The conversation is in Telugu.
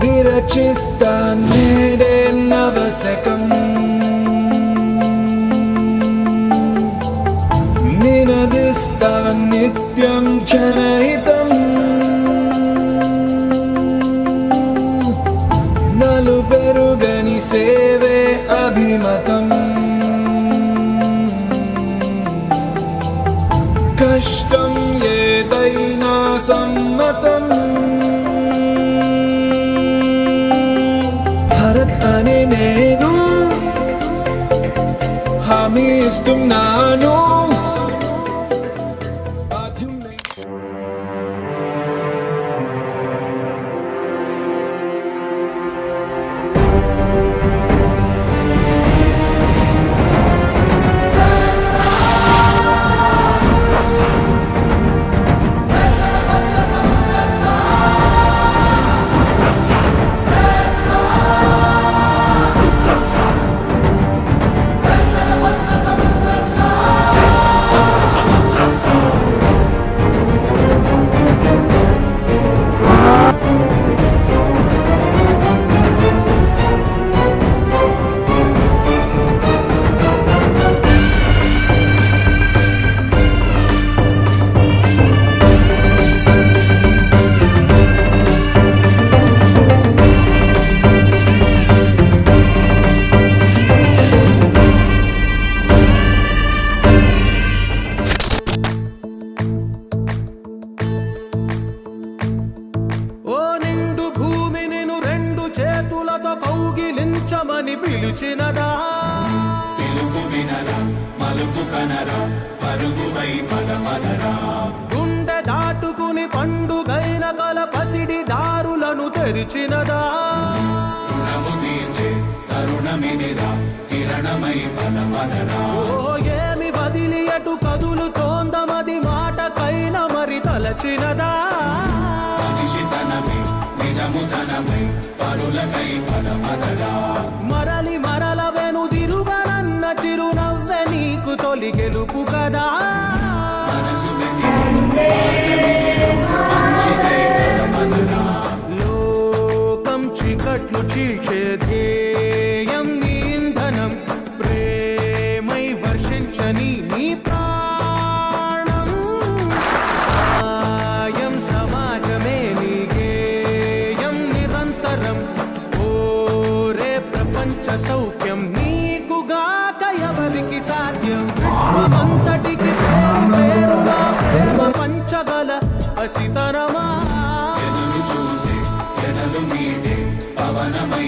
విరచిస్తా నేడే నవశకం. నినదిస్తా నిత్యం జనహితం సమ్మతం భరత్ అనే నేను హామీ ఇస్తున్నాను. పిలిచినదా? పిలుపు వినరా మలుపు కనరా పరుగువై పదమదరా గుండె దాటుకుని పండుగైన కల పసిడి దారులను తెరిచినదా? రుణము తీర్చే తరుణమిదిరా కిరణమై పదమదరా ఓ ఏమి వదిలి అటు కదులుతోందమది మాటకైన మరి తలచినదా? మనిషితనమై నిజముతనమై పరులకై పదమదరా సౌఖ్యం నీకుగాక ఎవరికి సాధ్యం? విశ్వమంతటికి పేరు పేరుగా ప్రేమ పంచగల అసితరమా ఎదురు చూసే ఎదలు పవనమై